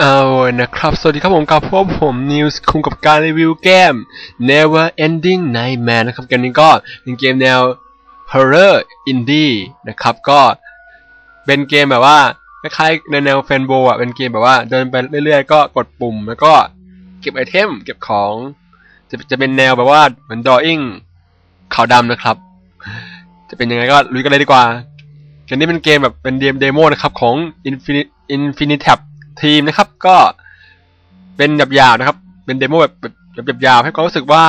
เอานะครับ สวัสดีครับผมกับพวกผมนิวส์คุงกับการรีวิวเกม Never Ending Nightmare นะครับ เกมนี้ก็เป็นเกมแนว Horror Indie นะครับ ก็เป็นเกมแบบว่าคล้ายๆในแนวแฟนโบอะ เป็นเกมแบบว่าเดินไปเรื่อยๆ ก็กดปุ่ม แล้วก็เก็บไอเทม เก็บของ จะจะเป็นแนวแบบว่าเหมือน drawing ขาวดำนะครับ จะเป็นยังไงก็ลุยกันเลยดีกว่าเกมนี้เป็นเกมแบบเป็นเดมโมนะครับของ Infinite Infinitab ทีมนะครับ ก็เป็นหยาบๆนะครับ เป็นเดโมแบบแบบหยาบๆให้ความรู้สึกว่า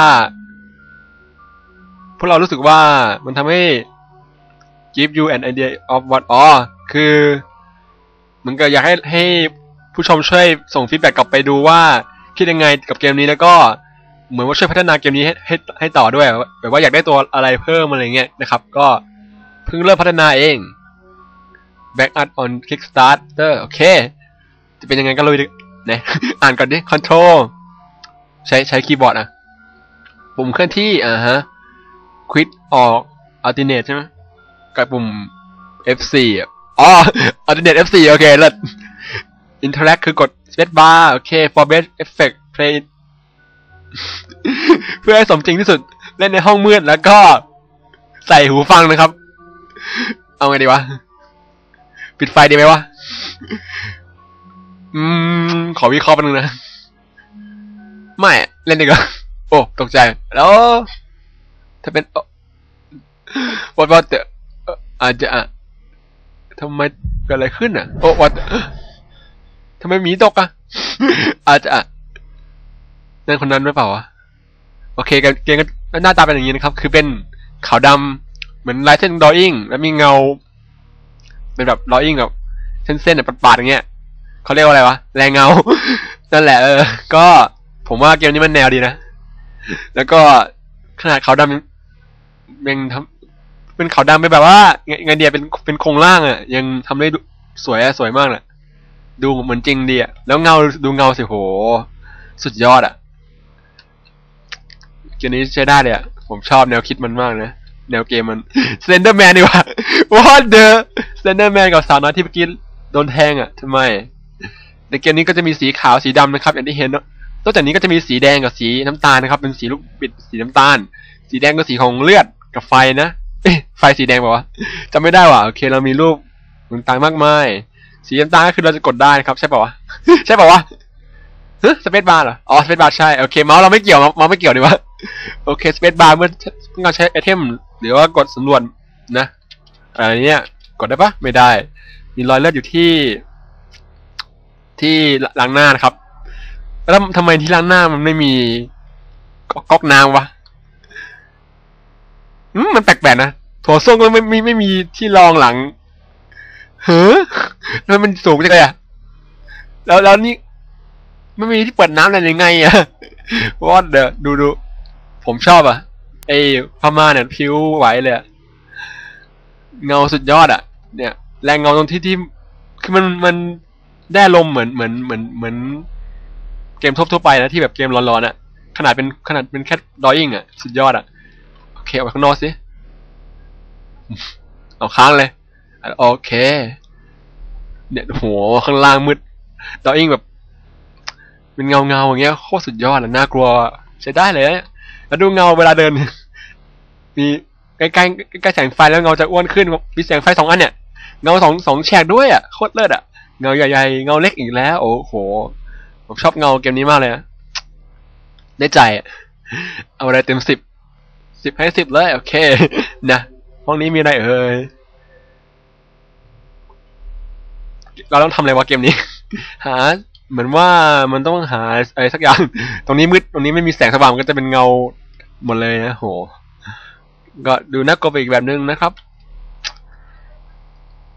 พวกเรารู้สึกว่ามันทำให้ give you an idea of what อ๋อคือเหมือนกับอยากให้ให้ผู้ชมช่วยส่งฟีดแบ็กกลับไปดูว่า คิดยังไงกับเกมนี้แล้วก็เหมือนว่าช่วยพัฒนาเกมนี้ให้ให้ให้ต่อด้วยแบบว่าอยากได้ตัวอะไรเพิ่มอะไรเงี้ยนะครับ ก็เพิ่งเริ่มพัฒนาเอง back up on Kickstarter โอเค จะเป็นยังไงก็ลุยดินะอ่านก่อนดิ control ใช้ใช้คีย์บอร์ดอะ ปุ่มเคลื่อนที่อ่าฮะ quit ออก alternate ใช่ไหมกับปุ่ม F4 อะอ๋อ alternate F4 โอเคเลิศ interact คือกด space bar โอเค for best effect play เพื่อให้สมจริงที่สุด เล่นในห้องมืดแล้วก็ใส่หูฟังนะครับ เอาไงดีวะ ปิดไฟดีไหมวะ อืม ขอวิเคราะห์แป๊บนึงนะ ไม่ เล่นดีกว่าโอ้ ตกใจ แล้ว ถ้าเป็นวัดวัดเตอาจจะอะทำไมเกิดอะไรขึ้นอะ โอ้วัดทำไมหมีตกอะ อาจจะอะนั่นคนนั้นหรือเปล่าวะ โอเคเกมก็หน้าตาเป็นอย่างนี้นะครับ คือเป็นขาวดำเหมือนลายเส้นดออิ่งแล้วมีเงา เป็นแบบดออิ่งแบบเส้นๆแบบปาดๆอย่างเงี้ย เขาเรียกว่าอะไรวะ แรงเงา นั่นแหละ เออ ก็ผมว่าเกมนี้มันแนวดีนะ แล้วก็ขนาดเขาดำยังทำเป็นเขาดำไปแบบว่าไงเดียเป็นเป็นโครงล่างอะ ยังทำได้สวยอะสวยมากแหละดูเหมือนจริงดีอะแล้วเงาดูเงาสิโห สุดยอดอะเกมนี้ใช้ได้เลยอะผมชอบแนวคิดมันมากนะแนวเกมมันเซนเดอร์แมนดีกว่า What the เซนเดอร์แมนกับสาวน้อยที่เมื่อกี้โดนแทงอะทำไม ในเกมนี้ก็จะมีสีขาวสีดำนะครับอย่างที่เห็นนอกจากนี้ก็จะมีสีแดงกับสีน้ำตาลนะครับ เป็นสีลูกบิดสีน้ำตาล สีแดงก็สีของเลือดกับไฟนะไฟสีแดงบอกว่าจำไม่ได้ว่ะโอเคเรามีรูปต่างๆมากมาย สีน้ำตาลก็คือเราจะกดได้นะครับ ใช่ป่าวะใช่ป่าวะเฮ้สเปซบาร์เหรออ๋อสเปซบาร์ใช่โอเคเมาส์เราไม่เกี่ยวเมาส์ไม่เกี่ยวดีวะโอเคสเปซบาร์เมื่อเราใช้ไอเทมหรือว่ากดสำรวจนะอะไรเนี้ยกดได้ปะไม่ได้ มีรอยเลือดอยู่ที่ ที่ล้างหน้านะครับ แล้วทำไมที่ล้างหน้ามันไม่มีก๊อกน้ำวะมมันแปลกๆนะถั่วส้มก็ไม่ไม่ไม่มีที่รองหลังเฮ้ยแล้วมันสูงจังเลยอะแล้วแล้วนี่ไม่มีที่เปิดน้ำอะไรยังไงอะวอดเดอดูดูผมชอบอะไอ้พม่าเนี่ยผิวไหวเลยเงาสุดยอดอะเนี่ย แรงเงาตรงที่ที่คือมันมัน ได้ลมเหมือนเหมือนเหมือนเหมือน เกมทั่วๆไปนะที่แบบเกมร้อนๆอะขนาดเป็นขนาดเป็นแค่ดอยอิงอะสุดยอดอะโอเคออกไปข้างนอกสิเอาค้างเลยโอเค เนี่ยโหข้างล่างมืดดอยอิงแบบเป็นเงาเงาอย่างเงี้ยโคตรสุดยอดเลยน่ากลัวใช้ได้เลยแล้วดูเงาเวลาเดิน มีใกล้ๆใกล้แสงไฟแล้วเงาจะอ้วนขึ้นมีแสงไฟสองอันเนี่ยเงาสองสองแฉกด้วยอะโคตรเลิศอะ เงาใหญ่ๆเงาเล็กอีกแล้ว โอ้โห ผมชอบเงาเกมนี้มากเลยนะได้ใจ เอาอะไรเต็มสิบสิบให้สิบเลย โอเค นะห้องนี้มีอะไรเอ่ยเราต้องทำอะไรวะเกมนี้ หา เหมือนว่ามันต้องหาอะไรสักอย่าง ตรงนี้มืด ตรงนี้ไม่มีแสงสว่างก็จะเป็นเงาหมดเลยนะโห ก็ดูน่ากลัวไปอีกแบบนึงนะครับ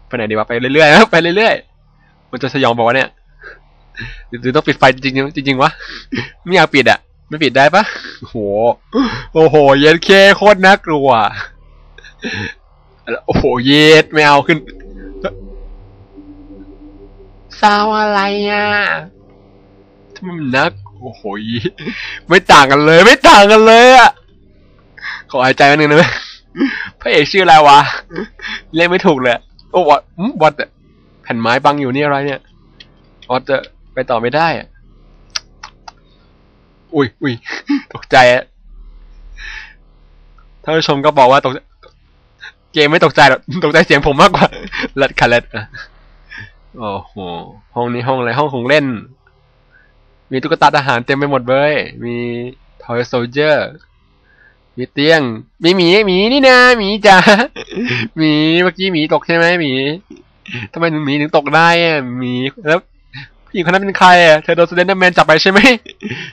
ไปไหนดีวะ ไปเรื่อยๆ ไปเรื่อยๆ มันจะสยองบอกว่าเนี่ยหรือต้องปิดไฟจริงจริงวะไม่อยากปิดอะ ไม่ปิดได้ปะโหโอ้โห เย็ดเคโคตรน่ากลัวโอ้โหเย็ดไม่เอาขึ้นซาวอะไรอะทำไมมันนักโอ้โหไม่ต่างกันเลย ไม่ต่างกันเลยอะขอหายใจนิดนึงนะพระเอกชื่ออะไรวะเล่นไม่ถูกเลยโอ้วัดวัด แผ่นไม้บังอยู่นี่อะไรเนี่ยวัดไปต่อไม่ได้อะอุ้ยอุ้ยตกใจอะท่านผู้ชมก็บอกว่าตกเกมไม่ตกใจหรอกตกใจเสียงผมมากกว่าเลดคาเล็ดอะโอ้โหห้องนี้ห้องอะไรห้องของเล่น มีตุ๊กตาทหารเต็มไปหมดเลยมีทอยโซเจอร์มีเตียง มีหมีหมีนี่นะหมีจ้าหมีเมื่อกี้หมีตกใช่ไหมหมี ทำไมหมีถึงตกได้อะหมีแล้วผู้หญิงคนนั้นเป็นใครอะเธอโดนสเลนเดอร์แมนจับไปใช่ไหม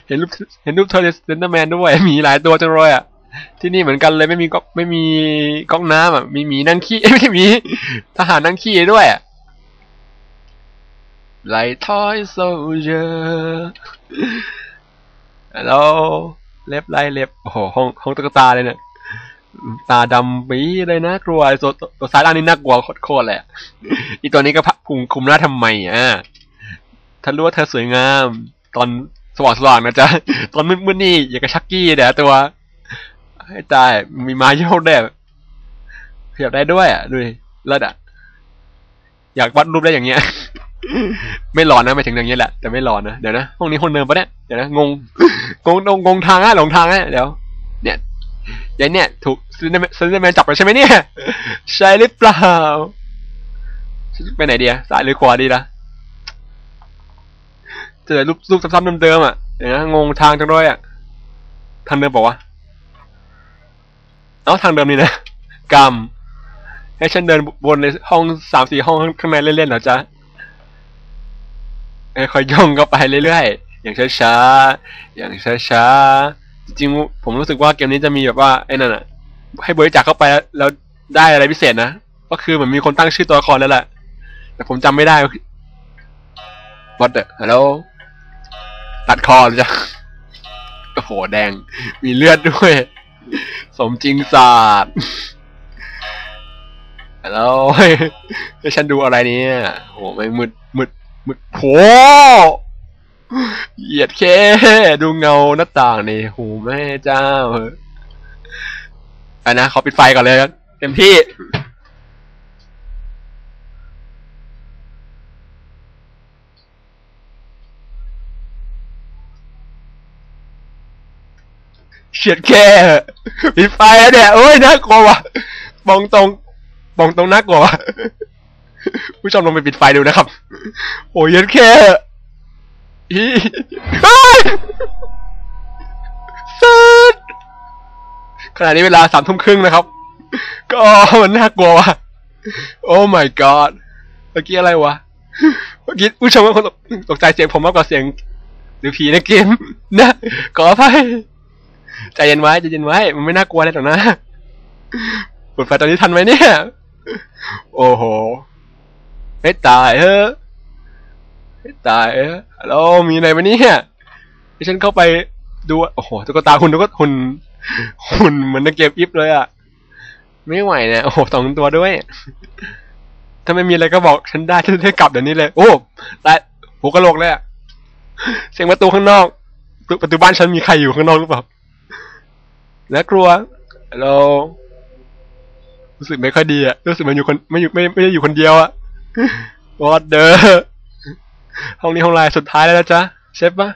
เห็นรูปเห็นรูปเธอในสเลนเดอร์แมนด้วยหมีหลายตัวจังเลยอะที่นี่เหมือนกันเลยไม่มีก๊อกไม่มีก๊อกน้ำอะมีหมีนั่งขี้ไม่ใช่หมีทหารนั่งขี้ด้วยอะไลทอยโซเจอร์แล้วเล็บไล่เล็บโอ้โหห้องห้องตุ๊กตาเลยเนี่ย ตาดำปีเลยนะกลัวไอ้ตัวตัวซ้ายล่างนี่น่ากลัวโคตรๆเลยอะอีตัวนี้ก็พักคุมคุมหน้าทำไมอะถ้ารู้ว่าเธอสวยงาม ตอนสว่างสว่างๆนะจ๊ะ ตอนมืดๆนี่อย่ากกระชักกี้เดี๋ยวตัว ให้ตายมีไม้โยกได้วยขยับได้ด้วยอะดูเลิศอะ อยากวาดรูปได้อย่างเงี้ย ไม่หลอนนะไม่ถึงอย่างเงี้ยแหละ แต่ไม่หลอนนะ เดี๋ยวนะห้องนี้คนเดิมปะเนี่ย เดี๋ยวนะงงง งงงงทางอะหลงทางอะเดี๋ยว เนี่ยยายเนี่ย ถูกซินเดอร์ซินเดอร์แมนจับไปใช่ไหมเนี่ย ใช่หรือเปล่า ไปไหนดีอะซ้ายหรือขวาดีล่ะเจอรูปรูปซ้ำๆเดิมๆอะเดี๋ยวนะงงทางจังด้วยอะทางเดิมบอกว่าเอ้าทางเดิมนี่นะกรรมให้ฉันเดินวนในห้องสามสี่ห้องข้างในเล่นๆเหรอจ๊ะไอ้คอยย่องก็ไปเรื่อยๆ อย่างช้าๆ อย่างช้าๆ จริงๆผมรู้สึกว่าเกมนี้จะมีแบบว่าไอ้นั่นอะ ให้บริจาคเข้าไปแล้วได้อะไรพิเศษนะ ก็คือเหมือนมีคนตั้งชื่อตัวละครแล้วแหละ แต่ผมจำไม่ได้วัดเดอฮัลโหลตัดคอจ้ะโอ้โหแดง มีเลือดด้วย สมจริงศาสตร์แล้วให้ฉันดูอะไรเนี่ยโหไม่มืดมืดมืดโหเหยียดแค่ดูเงาหน้าต่างนี่โหแม่เจ้า อันนะขอปิดไฟก่อนเลยครับเต็มที่ เฉียดแค่ปิดไฟแล้วเนี่ยโอ้ยน่ากลัวว่ะบองตรงบองตรงน่ากลัวว่ะผู้ชมลองไปปิดไฟดูนะครับ โอ้ยเฉียดแค่อีเฮ้ยสุด ขณะนี้เวลาสามทุ่มครึ่งนะครับ ก็มันน่ากลัวว่ะ โอ้ my god เมื่อกี้อะไรวะ เมื่อกี้ผู้ชมก็คงตกใจเสียงผมมากกว่าเสียงหรือผีในเกมนะขออภัยใจเย็นไว้ใจเย็นไว้ มันไม่น่ากลัวเลยหรอกนะเปิดไฟตอนนี้ทันไหมเนี่ย โอ้โห ไม่ตายเฮ้อไม่ตายเฮ้อแล้วมีอะไรไหมเนี่ยให้ฉันเข้าไปดู โอ้โหตุ๊กตาคุณตุ๊กหุ่น หุ่นเหมือนในเกมอิฟเลยอะ ไม่ไหวเนี่ย โอ้โหสองตัวด้วย ถ้าไม่มีอะไรก็บอกฉันได้ฉันได้กลับเดี๋ยวนี้เลย โอ้ได้หัวกะโหลกเลยอะเสียงประตูข้างนอก ประตูบ้านฉันมีใครอยู่ข้างนอกหรือเปล่าแล้วกลัว เรารู้สึกไม่ค่อยดีอะรู้สึกมันอยู่คนไม่อยู่ไม่ไม่ได้อยู่คนเดียวอะวอดเดอร์ห้องนี้ห้องลายสุดท้ายแล้วนะจ๊ะเชฟปะ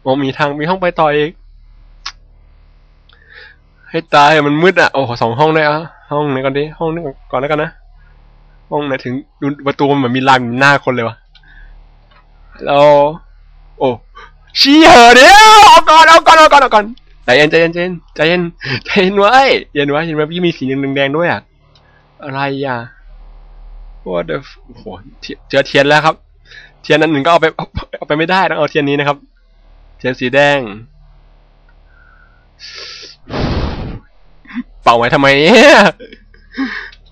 โอ้มีทางมีห้องไปต่ออีก ให้ตายมันมืดอะ โอ้สองห้องเลยอะห้องไหนก่อนดิ ห้องนี้ก่อนแล้วกันนะ ห้องไหนถึงดูประตูมันเหมือนมีลายหมือนหน้าคนเลยวะแล้วโอ้ชี้เหอเดี๋ยวเอาก่อนเอาก่อนเอาก่อนเอาก่อนใจเย็นใจเย็นใจเย็นใจเย็นใจเย็นไว้เย็นไว้เย็นไว้พี่มีสีแดงๆด้วยอะอะไรอะ what the โอ้โหเจอเทียนแล้วครับ เทียนนั้นหนึ่งก็เอาไปเอาไปไม่ได้ต้องเอาเทียนนี้นะครับ เทียนสีแดง เป่าไว้ทำไมเนี่ย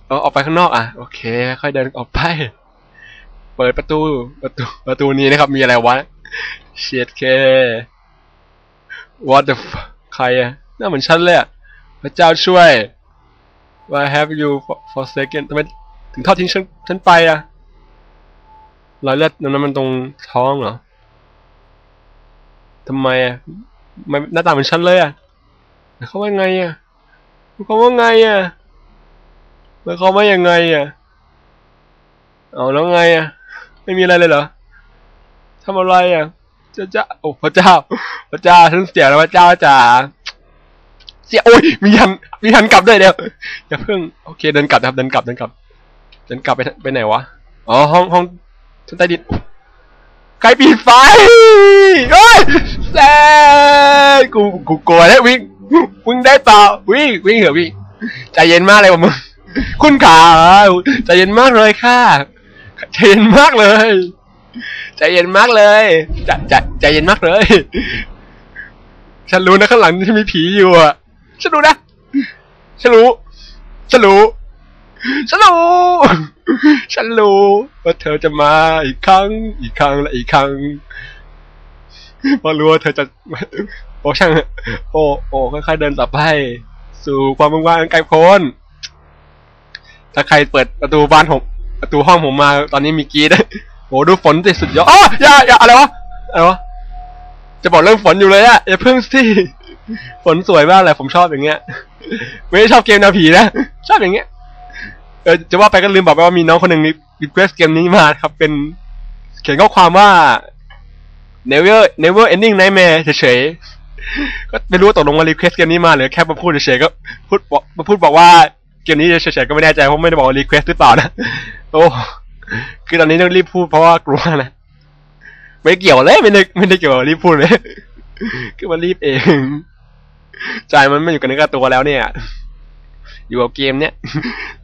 เอาออกไปข้างนอกอะ โอเค ค่อยเดินออกไป เปิดประตู ประตู ประตูนี้นะครับ มีอะไรวะเชียดเค what the ใครอะน่าเหมือนฉันเลยอะ พระเจ้าช่วย why have you for, for second ทำไมถึงทอดทิ้งฉันฉันไปอะรอยเลือดนั้นมันตรงท้องเหรอทำไมอะไม่หน้าตาเหมือนฉันเลยอะเขาว่าไงอะ เขาว่าไงอะ แล้วเขาว่ายังไงอะ เอาแล้วไงอะ ไม่มีอะไรเลยเหรอทำอะไรอะเจ้าจ้าโอ้พระเจ้า พระเจ้าฉันเสียแล้วพระเจ้าจ๋า เสียโอ้ย มีหัน มีหันกลับด้วยเดี๋ยวอย่าเพิ่ง โอเค เดินกลับนะครับ เดินกลับ เดินกลับ เดินกลับไปไปไหนวะ อ๋อ ห้องห้องชั้นใต้ดินใครปิดไฟเฮ้ยแซ่กู กูกลัวแล้ววิ่ง วิ่งได้เปล่าวิ่งวิ่งเหรอะวิ่งใจเย็นมากเลยว่ะมึงคุณขาใจเย็นมากเลยค่ะใจเย็นมากเลยใจเย็นมากเลยใจใจใจเย็นมากเลย ฉันรู้นะข้างหลังที่มีผีอยู่อะฉันรู้นะฉันรู้ฉันรู้ฉันรู้ฉันรู้ว่าเธอจะมาอีกครั้ง อีกครั้งและอีกครั้ง เพราะรู้ว่าเธอจะโอ้ช่างโอ้โอ้ค่อยๆเดินต่อไป สู่ความว่างๆไกลโพ้นถ้าใครเปิดประตูบ้านผมประตูห้องผมมา ตอนนี้มีกีดโอ้ดูฝนสิสุดยอดอ๋ออย่าอย่าอะไรวะอะไรวะจะบอกเรื่องฝนอยู่เลยอะอย่าเพิ่งสิฝนสวยมากเลยผมชอบอย่างเงี้ย ไม่ได้ชอบเกมแนวผีนะชอบอย่างเงี้ยเออจะว่าไปก็ลืมบอกไปว่ามีน้องคนหนึ่งรีเควสเกมนี้มาครับ เป็น เขียนข้อความว่า never never ending nightmare เฉยๆก็ไม่รู้ว่าตกลงมารีเควสเกมนี้มาหรือแค่มาพูดเฉยๆก็พูดบอกมาพูดบอกว่าเกมนี้เฉยๆก็ไม่แน่ใจเพราะไม่ได้บอกรีเควสหรือเปล่านะโอ้คือตอนนี้ต้องรีบพูดเพราะว่ากลัวนะไม่เกี่ยวเลยไม่ได้ไม่ได้เกี่ยวรีบพูดเลยคือมันรีบเองใจมันไม่อยู่กับเนื้อกับตัวแล้วเนี่ย อยู่กับเกมเนี้ย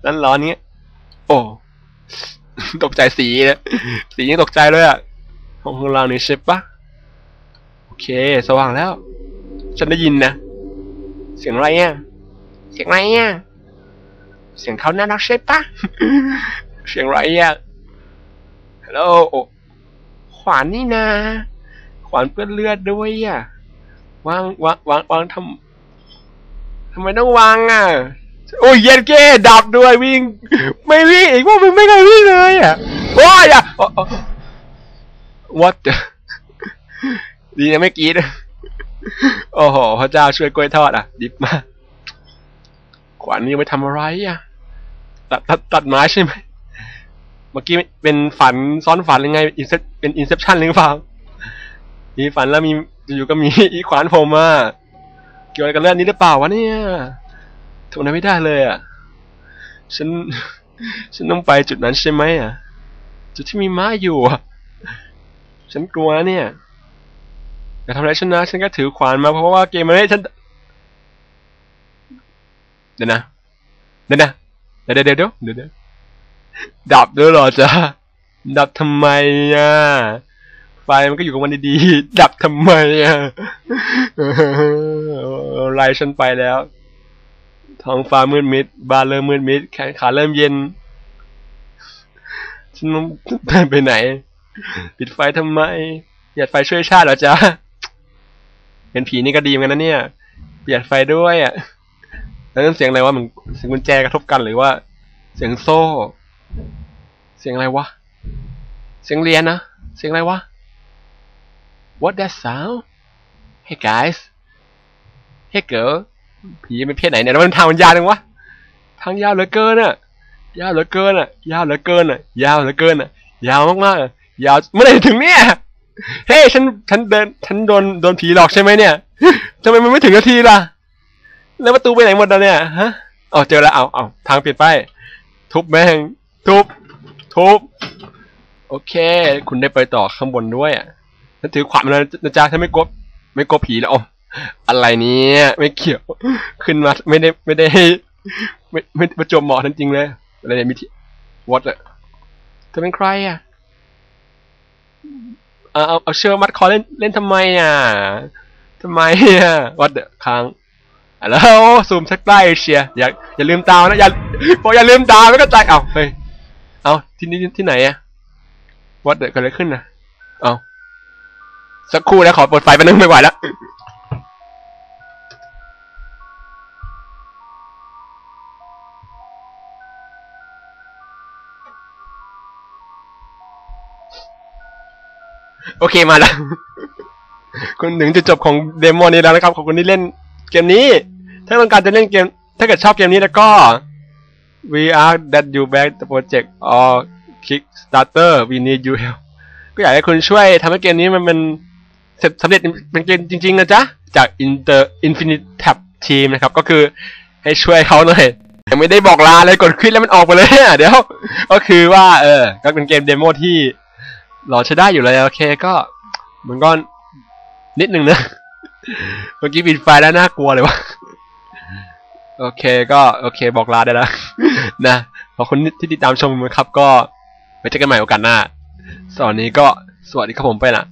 นั่นร้อนเนี้ยโอ้ตกใจสีนะสียังตกใจเลยอะ ห้องของเรานี่ใช่ปะโอเค สว่างแล้ว ฉันได้ยินนะ เสียงอะไรอะเสียงอะไรอะเสียงเขาน่ารักใช่ปะเสียงอะไรอะฮัลโหลโอ้ขวานนี่นะขวานเปื้อนเลือดด้วยอะวางวางวางวางทำทำไมต้องวางอะโอ้ยเย็นเก้ดับด้วยวิ่ง ไม่วิ่งอีกพวกมึงไม่เคยวิ่งเลยอะโอ้ยอะโอ้โอ้ what ดีนะไม่กรีดโอ้โหพระเจ้าช่วยกล้วยทอดอะ ดิบมาก ขวานนี้ไปทำอะไรอะ ตัดตัดตัดไม้ใช่ไหม เมื่อกี้เป็นฝันซ้อนฝันหรือไงอินเซเป็นอินเซปชันหรือเปล่า มีฝันแล้วมีอยู่ก็มีอีขวานผมอะเกี่ยวอะไรกับเรื่องนี้หรือเปล่าวะเนี่ยทำอะไรไม่ได้เลยอะ ฉัน ฉันต้องไปจุดนั้นใช่ไหมอะ จุดที่มีม้าอยู่อะ ฉันกลัวเนี่ย อย่าทำอะไรฉันนะ ฉันก็ถือขวานมาเพราะว่าเกมมันให้ฉัน เดี๋ยวนะ เดี๋ยวนะ เดี๋ยวเดี๋ยวเดี๋ยวเดี๋ยวดับด้วยหรอจ๊ะ ดับทำไมอะ ไฟมันก็อยู่กับมันดีๆ ดับทำไมอะไล่ฉันไปแล้ว ท้องฟ้ามืดมิดบ้านเริ่มมืดมิด แขนขาเริ่มเย็น ฉันต้องไปไหน ปิดไฟทำไมอยากไฟช่วยชาติเหรอจ๊ะเป็นผีนี่ก็ดีเหมือนกันนะเนี่ยประหยัดไฟด้วยอะแล้วนั่นเสียงอะไรวะมันเสียงกุญแจกระทบกันหรือว่า เสียงโซ่ เสียงอะไรวะ เสียงเรียนนะเสียงอะไรวะ What that sound Hey guys Hey girl ผีเป็นเพศไหนเนี่ยแล้วมันทางมันยาวจังวะทางยาวเหลือเกินอะยาวเหลือเกินอะยาวเหลือเกินอะยาวเหลือเกินอะยาวมากๆ ยาวเมื่อไหร่ถึงเนี่ย เฮ้ยฉันฉันเดินฉันโดนโดนผีหลอกใช่ไหมเนี่ยทำไมมันไม่ถึงนาทีล่ะ แล้วประตูไปไหนหมดแล้วเนี่ยฮะอ๋อเจอแล้วเอาเอาทางปิดไปทุบแม่งทุบทุบโอเค คุณได้ไปต่อข้างบนด้วยอะฉันถือขวานมาแล้วนะจ๊ะฉันไม่กลัวไม่กลัวผีแล้วอ๋ออะไรเนี้ยไม่เกี่ยวขึ้นมาไม่ได้ไม่ได้ไม่ไม่ประจวบเหมาะทั้งจริงเลยอะไรเนี่ยมีที่วัดอะเธอเป็นใครอะ เอาเอาเอาเชือกมัดคอเล่นเล่นทำไมอะทำไมอะวัดเดค้างแล้วซูมสักใกล้เชียร์อย่าอย่าลืมตานะอย่าบอกอย่าลืมตาไม่ก็ใจเอาเฮ้ยเอาที่นี่ที่ไหนอะวัดเดอะเกิดอะไรขึ้นนะเอาสักครู่นะขอเปิดไฟไปนึงไม่ไหวแล้ว โอเคมาแล้ว คุณถึงจุดจบของเดโมนี้แล้วนะครับ ขอบคุณที่เล่นเกมนี้ ถ้าต้องการจะเล่นเกม ถ้าเกิดชอบเกมนี้แล้วก็ we are that you back the project or Kickstarter we need you help ก็อยากให้คุณช่วยทำให้เกมนี้มันเป็นเสร็จสำเร็จเป็นเกมจริง ๆ นะจ๊ะ จาก Inter Infinite Tab Team นะครับ ก็คือให้ช่วยเขาหน่อยยังไม่ได้บอกลาเลยกดคลิกแล้วมันออกไปเลยเนี่ยเดี๋ยว ก็คือว่าเออก็เป็นเกมเดโมที่ หล่อใช้ได้อยู่เลยโอเคก็มันก็นิดนึงนะเมื่อกี้ปิดไฟแล้วน่ากลัวเลยวะโอเคก็โอเคบอกลาได้แล้วนะขอบคุณที่ติดตามชมนะครับ ก็ไว้เจอกันใหม่โอกาสหน้าสำหรับวันนี้ก็สวัสดีครับผมไปละ